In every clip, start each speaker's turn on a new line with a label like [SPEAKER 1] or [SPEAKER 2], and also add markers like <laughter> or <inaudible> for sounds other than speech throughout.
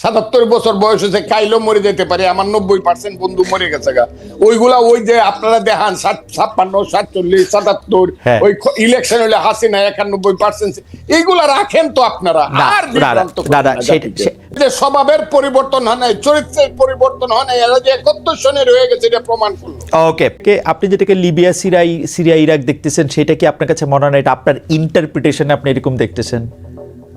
[SPEAKER 1] সাতাত্তর বছর বয়স হয়েছে কাইলো মরে যেতে পারে আমার নব্বই পার্সেন্ট বন্ধু মরে গেছে গা। ওইগুলা ওই যে আপনারা দেখান ছাপ্পান্ন সাতচল্লিশ সাতাত্তর
[SPEAKER 2] হ্যাঁ।
[SPEAKER 1] ওই ইলেকশন হলে হাসিনা একানব্বই পার্সেন্ট এইগুলা রাখেন তো আপনারা আর যে স্বভাবের পরিবর্তন হয় নাই চরিত্রের পরিবর্তন হয় নাই এরা যে একাত্তর সনের হয়ে গেছে এটা প্রমাণ করল।
[SPEAKER 2] ওকে আপনি যেটাকে লিবিয়া সিরিয়াই সিরিয়া ইরাক দেখতেছেন সেটা কি আপনার কাছে মনে হয় এটা আপনার ইন্টারপ্রিটেশনে আপনি এরকম দেখতেছেন?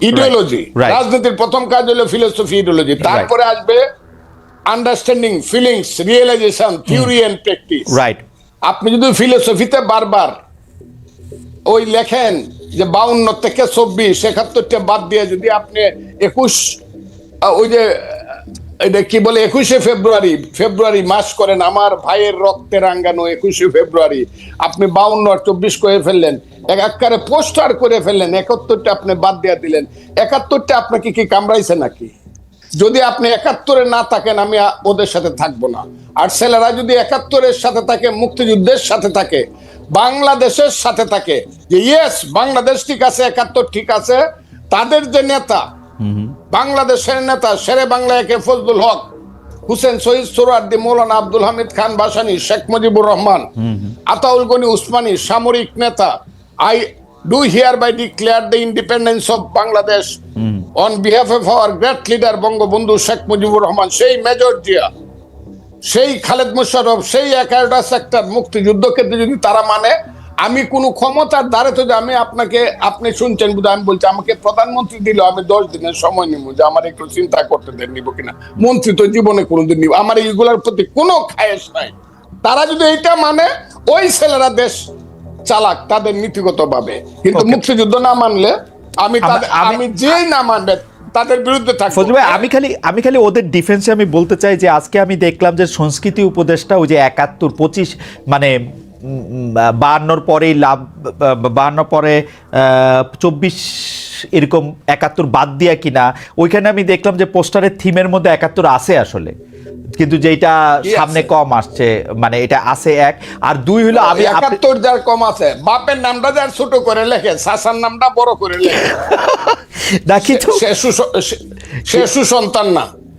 [SPEAKER 1] ইডিওলজি রাজনীতির প্রথম কাজ হলো ফিলোসফি ইডিওলজি তারপরে আসবে understanding feelings realisation theory and practice
[SPEAKER 2] right
[SPEAKER 1] আপনি যদি ফিলোসফিতে বারবার ওই লেখেন যে বাউন্ন থেকে চব্বিশ একাত্তরটা বাদ দিয়ে যদি আপনি একুশ ওই যে এটা কি বলে, একুশে ফেব্রুয়ারি ফেব্রুয়ারি মাস করেন আমার ভাইয়ের রক্তে রাঙ্গানো একুশে ফেব্রুয়ারি। আপনি বাউন্ন আর চব্বিশ করে ফেললেন, এক একবারে পোস্টার করে ফেললেন, একাত্তরটা আপনি বাদ দিয়ে দিলেন। একাত্তরটা আপনাকে কি কামড়াইছে নাকি? যদি আপনি একাত্তরে না থাকেন, আমি ওদের সাথে থাকব না। আর ছেলেরা যদি একাত্তরের সাথে থাকে, মুক্তিযুদ্ধের সাথে থাকে, বাংলাদেশের সাথে থাকে, যে ইয়েস বাংলাদেশ ঠিক আছে, একাত্তর ঠিক আছে, তাদের যে নেতা বাংলাদেশের নেতা শেরে বাংলা একে ফজলুল হক, হুসেন শহীদ সোরার্দি, মৌলানা আব্দুল হামিদ খান বাসানি, শেখ মুজিবুর রহমান, আতাউল গনি উসমানী, সামরিক নেতা, I do hereby declare the independence of Bangladesh, on behalf of our great leader Bangabandhu Sheikh Mujibur Rahman, সেই মেজর জিয়া, সেই খালেদ মুশারফ সেই এগারোটা সেক্টর মুক্তিযুদ্ধকে যদি তারা মানে আমি কোনো ক্ষমতার দ্বারে তো আমি আপনাকে আপনি শুনছেন বুঝে আমি বলছি আমাকে প্রধানমন্ত্রী দিল আমি দশ দিনের সময় নিব যে আমার একটু চিন্তা করতে দেন নিব কিনা। মন্ত্রী তো জীবনে কোনোদিন নিব। আমার এইগুলোর প্রতি কোনো খায়েশ নাই। তারা যদি এটা মানে ওই ছেলেরা দেশ চালাক তাদের নীতিগত ভাবে কিন্তু মুক্তিযুদ্ধ না মানলে আমি
[SPEAKER 2] আমি-
[SPEAKER 1] আমি যেই না মানবে তাদের বিরুদ্ধে থাকব।
[SPEAKER 2] ভাই আমি খালি আমি খালি ওদের ডিফেন্সে আমি বলতে চাই যে আজকে আমি দেখলাম যে সংস্কৃতি উপদেষ্টা ওই যে একাত্তর পঁচিশ মানে বাহান্নর পরেই লাভ বাহান্ন পরে চব্বিশ এরকম একাত্তর বাদ দিয়া কিনা ওইখানে আমি দেখলাম যে পোস্টারের থিমের মধ্যে একাত্তর আছে আসলে। কিন্তু যেটা সামনে কম আসছে মানে এটা আছে এক। আর দুই হলো আমি
[SPEAKER 1] একাত্তর যার কম আছে বাপের নামটা যার ছোট করে লেখে শাসার নামটা বড় করে লেখে। <laughs>
[SPEAKER 2] দেখি
[SPEAKER 1] সে- সে সুসন্তান না।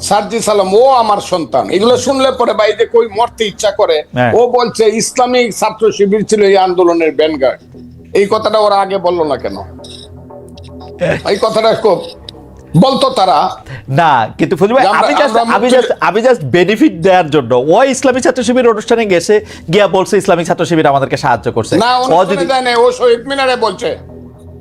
[SPEAKER 1] সার্জি সালাম ও আমার সন্তান। এগুলো শুনলে পরে ভাই যে কই মরতে ইচ্ছা করে।
[SPEAKER 2] হ্যাঁ।
[SPEAKER 1] ও বলছে ইসলামিক ছাত্র শিবির ছিল এই আন্দোলনের ব্যানগার্ড এই কথাটা ওরা আগে বলল না কেন? <laughs> এই কথাটা খুব বলতো তারা।
[SPEAKER 2] না কিন্তু ফজলু আমি জাস্ট আমি জাস্ট আমি জাস্ট বেনিফিট দেওয়ার জন্য ও ইসলামিক ছাত্র শিবির অনুষ্ঠানে গেছে গিয়া বলছে ইসলামিক ছাত্র শিবির আমাদেরকে সাহায্য করছে।
[SPEAKER 1] না
[SPEAKER 2] ও যদি
[SPEAKER 1] যায় না, ও শহীদ মিনারে বলছে।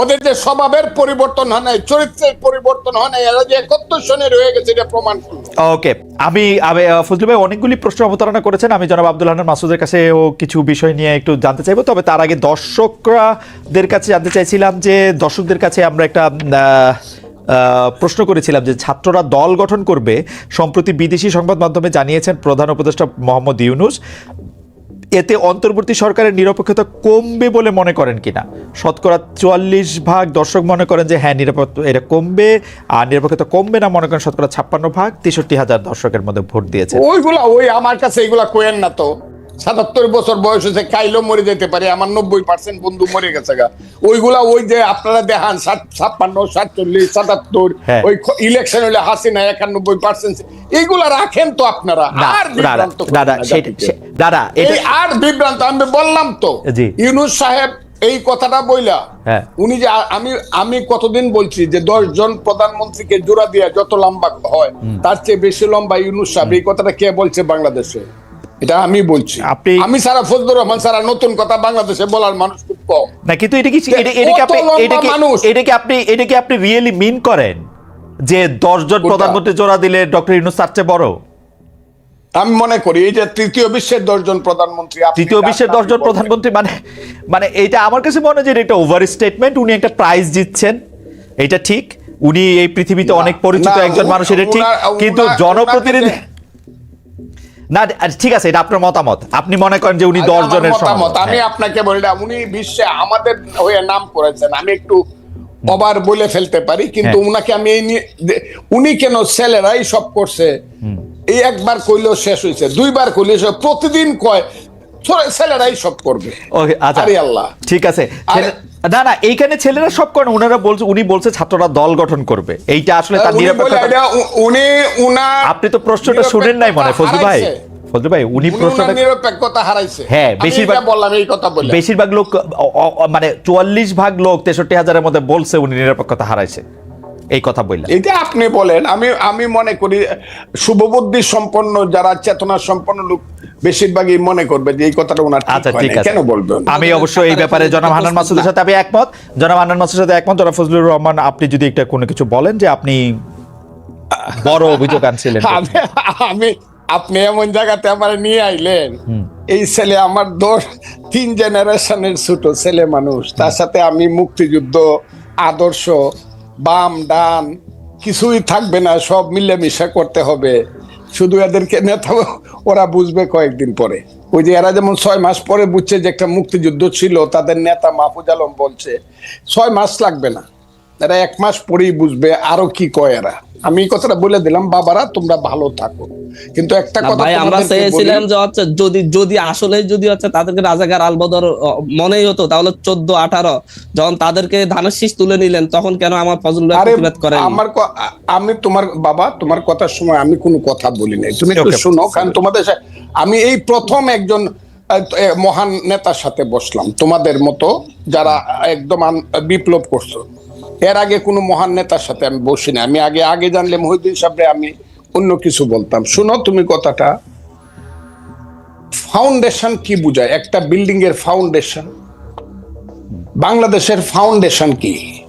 [SPEAKER 1] ওদের যে স্বভাবের পরিবর্তন হয় নাই, চরিত্রের পরিবর্তন হয় নাই, এরা যে একত্র শনে রয়ে গেছে, এটা প্রমাণ
[SPEAKER 2] ওকে, আমি ফজলু ভাই অনেকগুলি প্রশ্ন অবতারণা করেছেন। আমি জনাব আব্দুল হান্নান মাসুদের কাছে ও কিছু বিষয় নিয়ে একটু জানতে চাইব। তবে তার আগে দর্শকরাদের কাছে জানতে চাইছিলাম যে, দর্শকদের কাছে আমরা একটা প্রশ্ন করেছিলাম যে, ছাত্ররা দল গঠন করবে সম্প্রতি বিদেশি সংবাদ মাধ্যমে জানিয়েছেন প্রধান উপদেষ্টা মোহাম্মদ ইউনুস। এতে অন্তর্বর্তী সরকারের নিরপেক্ষতা কমবে বলে মনে করেন কিনা? শতকরা চুয়াল্লিশ ভাগ দর্শক মনে করেন যে হ্যাঁ নিরাপদ এটা কমবে, আর নিরপেক্ষতা কমবে না মনে করেন শতকরা ছাপ্পান্ন ভাগ, তেষট্টি হাজার দর্শকের মধ্যে ভোট দিয়েছে।
[SPEAKER 1] ওইগুলা, ওই আমার কাছে এইগুলা কোয়েন না তো। সাতাত্তর বছর বয়স হয়েছে কাইলো মরে যেতে পারে আমার নব্বই পার্সেন্ট বন্ধু মরে গেছে গা ওইগুলা ওই যে আপনারা দেখান ছাপ্পান্ন সাতচল্লিশ সাতাত্তর
[SPEAKER 2] হ্যাঁ।
[SPEAKER 1] ওই ইলেকশন হলে হাসিনা একানব্বই পার্সেন্ট এইগুলা রাখেন তো আপনারা আর বিভ্রান্ত এই আর বিভ্রান্ত আমি বললাম তো। ইউনুস সাহেব এই কথাটা বইলা
[SPEAKER 2] হ্যাঁ।
[SPEAKER 1] উনি যে আমি আমি কতদিন বলছি যে দশ জন প্রধানমন্ত্রীকে জোড়া দিয়ে যত লম্বা হয় তার চেয়ে বেশি লম্বা ইউনুস সাহেব এই কথাটা কে বলছে বাংলাদেশে এটা আমি বলছি।
[SPEAKER 2] আপনি-
[SPEAKER 1] আমি সারা ফজলুর রহমান সারা নতুন কথা বাংলাদেশে বলার মানুষ খুব কম।
[SPEAKER 2] না কিন্তু এটা কি এটা এটা কি আপনি এটা কি এটা কি আপনি এটা কি আপনি রিয়েলি মিন করেন? যে দশজন? প্রধানমন্ত্রী জোড়া দিলে ডক্টর ইউনুস তার চেয়ে বড়?
[SPEAKER 1] আমি মনে করি এই যে তৃতীয় বিশ্বের দশজন প্রধানমন্ত্রী
[SPEAKER 2] তৃতীয় বিশ্বের দশজন প্রধানমন্ত্রী মানে মানে এইটা আমার কাছে মনে হয় যে এটা ওভার স্টেটমেন্ট উনি একটা প্রাইজ জিতছেন। এটা ঠিক। উনি এই পৃথিবীতে অনেক পরিচিত একজন মানুষ এটা ঠিক। কিন্তু জনপ্রতিনিধি না ঠিক আছে এটা আপনার মতামত। আপনি মনে করেন যে উনি দশ জনের
[SPEAKER 1] মতামত আমি
[SPEAKER 2] হ্যাঁ।
[SPEAKER 1] আপনাকে বলি না উনি বিশ্বে আমাদের হয়ে নাম করেছেন আমি একটু অবার বলে ফেলতে পারি কিন্তু
[SPEAKER 2] হ্যাঁ।
[SPEAKER 1] উনাকে আমি এই নিয়ে উনি কেন ছেলেরাই সব করছে। এই একবার কইলেও শেষ হয়েছে দুইবার কইলে প্রতিদিন কয় ছেলেরাই সব করবে।
[SPEAKER 2] ওকে আচ্ছা।
[SPEAKER 1] আল্লাহ।
[SPEAKER 2] ঠিক আছে। না না এইখানে ছেলেরা সব করেন ওনারা বলছে উনি বলছে ছাত্ররা দল গঠন করবে। এইটা আসলে তার নিরপেক্ষতা
[SPEAKER 1] উনি উনার
[SPEAKER 2] আপনি তো প্রশ্নটা শুনেন নাই মনে ফজলু ভাই। ফজলু ভাই উনি প্রশ্নটা
[SPEAKER 1] নিরপেক্ষতা হারাইছে।
[SPEAKER 2] হ্যাঁ, বেশিরভাগ-
[SPEAKER 1] বললাম এই কথা বলে
[SPEAKER 2] বেশিরভাগ লোক মানে চুয়াল্লিশ ভাগ লোক তেষট্টি হাজারের মধ্যে বলছে উনি নিরপেক্ষতা হারাইছে। এই কথা বললেন।
[SPEAKER 1] এটা আপনি বলেন আমি আমি মনে করি শুভবুদ্ধি সম্পন্ন যারা চেতনা সম্পন্ন লোক বেশিরভাগই মনে করবে যে এই কথাটা ওনার
[SPEAKER 2] আচ্ছা ঠিক আছে।
[SPEAKER 1] কেন বলবেন?
[SPEAKER 2] আমি অবশ্য এই ব্যাপারে জনাব হান্নান মাসুদের সাথে আমি একমত। জনাব হান্নান মাসুদের সাথে একমত। জনাব ফজলুর রহমান আপনি যদি একটা কোনো কিছু বলেন যে আপনি বড় অভিযোগ আনছিলেন। <laughs>
[SPEAKER 1] আমি আমি আপনি এমন জায়গাতে আমার নিয়ে আইলেন। এই ছেলে আমার দোষ তিন জেনারেশনের ছোট ছেলে মানুষ। তার সাথে আমি মুক্তিযুদ্ধ আদর্শ বাম, ডান, কিছুই থাকবে না, সব মিলেমিশা করতে হবে। শুধু এদেরকে নেতা ওরা বুঝবে কয়েকদিন পরে। ওই যে এরা যেমন ছয় মাস পরে বুঝছে যে একটা মুক্তিযুদ্ধ ছিল, তাদের নেতা মাহফুজ আলম বলছে, ছয় মাস লাগবে না। এরা এক মাস পরেই বুঝবে আরও কি কয় এরা। আমি কথাটা বলে দিলাম বাবারা তোমরা ভালো থাকো। কিন্তু একটা কথা
[SPEAKER 3] ভাই আমরা চেয়েছিলাম যে হচ্ছে যদি যদি আসলে যদি হচ্ছে তাদেরকে রাজাকার আলবদর মনেই হতো তাহলে চোদ্দ আঠারো যখন তাদেরকে ধানের শীষ তুলে নিলেন তখন কেন আমার ফজল ভাই প্রতিবাদ করেন?
[SPEAKER 1] আমার আমি তোমার বাবা তোমার কথার সময় আমি কোনো কথা বলি নাই। তুমি একটু. শোনো কারণ তোমাদের আমি এই প্রথম একজন মহান নেতার সাথে বসলাম তোমাদের মতো যারা একদম আন- বিপ্লব করছ। এর আগে কোনো মহান নেতার সাথে আমি বসি না আমি আগে আগে জানলে মহিউদ্দিন সাহেবরে আমি অন্য কিছু বলতাম। শোনো তুমি কথাটা। ফাউন্ডেশন কি বোঝায়? একটা বিল্ডিং এর ফাউন্ডেশন বাংলাদেশের ফাউন্ডেশন কি?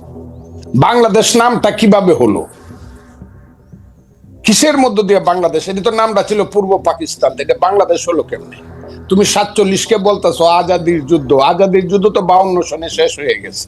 [SPEAKER 1] বাংলাদেশ নামটা কীভাবে হলো? কিসের মধ্য দিয়ে বাংলাদেশ? এটা তো নামটা ছিল পূর্ব পাকিস্তান এটা বাংলাদেশ হলো কেমনে? তুমি সাতচল্লিশ কে বলতেছো আজাদির যুদ্ধ। আজাদির যুদ্ধ তো বাউন্ন সনে শেষ হয়ে গেছে।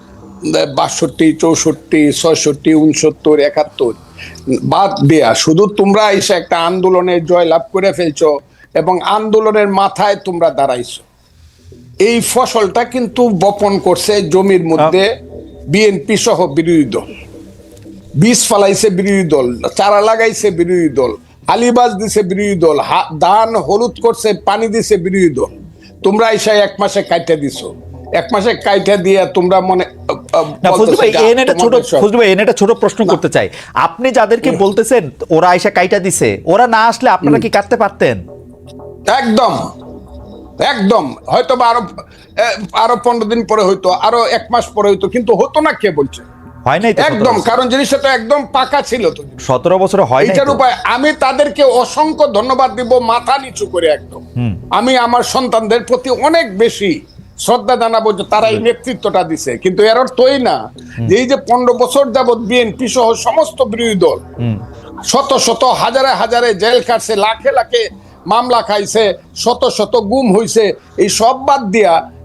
[SPEAKER 1] বাষট্টি, চৌষট্টি, ছয়ষট্টি, উনসত্তর, একাত্তর। বাদ দেয়া, শুধু তোমরা এসে একটা আন্দোলনে জয় লাভ করে ফেলছো এবং আন্দোলনের মাথায় তোমরা দাঁড়াইছো। এই ফসলটা কিন্তু বপন করছে জমির মধ্যে বিএনপি সহ বিরোধী দল। বীজ ফালাইছে বিরোধী দল, চারা লাগাইছে বিরোধী দল আলিবাজ দিছে বিরোধী দল ধান, হলুদ করছে, পানি দিছে বিরোধী দল। তোমরা এসে এক মাসে কাইটা দিছো। এক মাসে কাইটা দিয়ে তোমরা মনে
[SPEAKER 2] না ফজলু ভাই
[SPEAKER 1] যে
[SPEAKER 2] এনে ছোট ফজলু ভাই এনে একটা ছোট প্রশ্ন করতে চাই। আপনি যাদেরকে বলতেছেন ওরা আইসা কাইটা দিছে। ওরা না আসলে আপনারা কি কাটতে পারতেন?
[SPEAKER 1] একদম। একদম। হয়তো বা আরও আরও পনেরো দিন পরে হইতো আরও এক মাস পরে হইতো কিন্তু হতো না কে বলছে?
[SPEAKER 2] হয় নাই
[SPEAKER 1] একদম কারণ জিনিসটা তো একদম পাকা ছিল তো।
[SPEAKER 2] সতেরো বছর হয়
[SPEAKER 1] উপায় আমি তাদেরকে অসংখ্য ধন্যবাদ দিব মাথা নিচু করে একদম। আমি আমার সন্তানদের প্রতি অনেক বেশি শ্রদ্ধা জানাব যে তারা এই নেতৃত্বটা দিছে। কিন্তু এর অর্থই না যে এই যে পনেরো বছর যাবৎ বিএনপি সহ সমস্ত বিরোধী দল শত শত হাজারে হাজারে জেল কাটছে লাখে লাখে মামলা খাইছে শত শত গুম হইছে এই সব বাদ দিয়া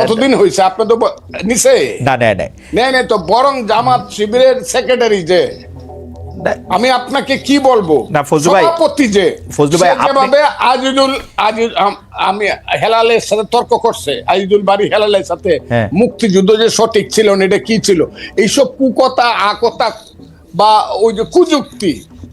[SPEAKER 1] কতদিন হয়েছে আপনি তো নিচে
[SPEAKER 2] না নেয়
[SPEAKER 1] নেই নেই তো বরং জামাত শিবিরের সেক্রেটারি যে আমি আপনাকে কি বলব?
[SPEAKER 2] না, ফজলু ভাই-
[SPEAKER 1] সভাপতি যে
[SPEAKER 2] ফজলু ভাই, আপনি-
[SPEAKER 1] আজিজুল আজিজ আম- হেলালের সাথে তর্ক করছে আজিজুল বাড়ি হেলালের সাথে
[SPEAKER 2] হ্যাঁ।
[SPEAKER 1] মুক্তিযুদ্ধ যে সঠিক ছিল না এটা কি ছিল? এইসব কুকথা আকতা বা ওই যে কুযুক্তি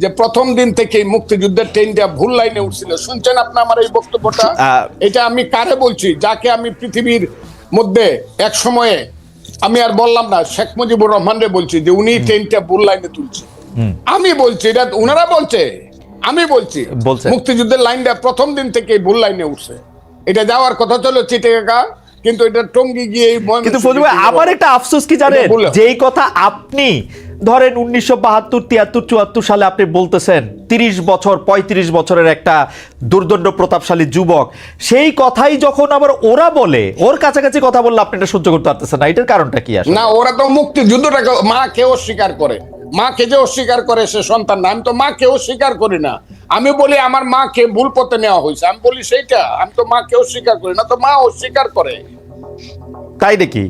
[SPEAKER 1] যে প্রথম দিন থেকে মুক্তিযুদ্ধের ট্রেনটা ভুল লাইনে উঠছিল। শুনছেন আপনি আমার এই বক্তব্যটা? এটা আমি কারে বলছি? যাকে আমি পৃথিবীর মধ্যে এক সময়ে আমি আর বললাম না শেখ মুজিবুর রহমান রে বলছি যে উনি ট্রেনটা ভুল লাইনে তুলছে। আমি বলছি এটা ওনারা বলছে? আমি বলছি মুক্তিযুদ্ধের লাইনটা প্রথম দিন থেকে ভুল লাইনে উঠছে। এটা যাওয়ার কথা ছিল চিটেগা কিন্তু এটা টঙ্গি গিয়ে
[SPEAKER 2] কিন্তু আমার একটা আফসোস কি জানেন। যেই কথা আপনি ধরেন উনিশশো বাহাত্তর তিয়াত্তর চুয়াত্তর সালে আপনি বলতেছেন তিরিশ বছর পঁয়ত্রিশ বছরের একটা দুর্দণ্ড প্রতাপশালী যুবক। সেই কথাই যখন আবার ওরা বলে ওর কাছাকাছি কথা বললে আপনি এটা সহ্য করতে পারতেছেন না। এটার কারণটা কি আসলে?
[SPEAKER 1] না ওরা তো মুক্তি যুদ্ধটাকে মাকে অস্বীকার করে। মাকে যে অস্বীকার করে সে সন্তান না আমি তো মা মাকে অস্বীকার করি না। আমি বলি আমার মাকে ভুল পথে নেওয়া হয়েছে। আমি বলি সেইটা আমি তো মা মাকে অস্বীকার করি না তো মা অস্বীকার করে।
[SPEAKER 2] তাই মাকে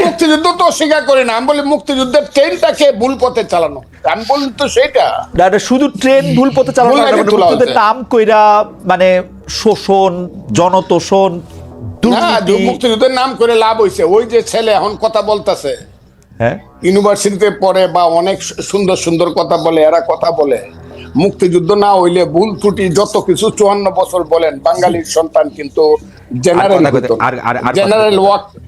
[SPEAKER 1] মুক্তিযুদ্ধ তো অস্বীকার করি না। আমি বলি মুক্তিযুদ্ধের ট্রেনটাকে ভুল পথে চালানো? আমি বলি তো সেইটা
[SPEAKER 2] না, শুধু ট্রেন ভুল পথে চালানো মানে নাম কইরা মানে শোষণ জনতোষণ
[SPEAKER 1] মুক্তিযুদ্ধের নাম করে লাভ হয়েছে ওই যে ছেলে এখন কথা বলতেছে।
[SPEAKER 2] হ্যাঁ?
[SPEAKER 1] ইউনিভার্সিটিতে পড়ে বা অনেক সুন্দর সুন্দর কথা বলে এরা কথা বলে। মুক্তিযুদ্ধ না হইলে ভুল ত্রুটি যত কিছু চুয়ান্ন বছর বলেন বাঙালির সন্তান কিন্তু জেনারেল জেনারেল ওয়াক আ-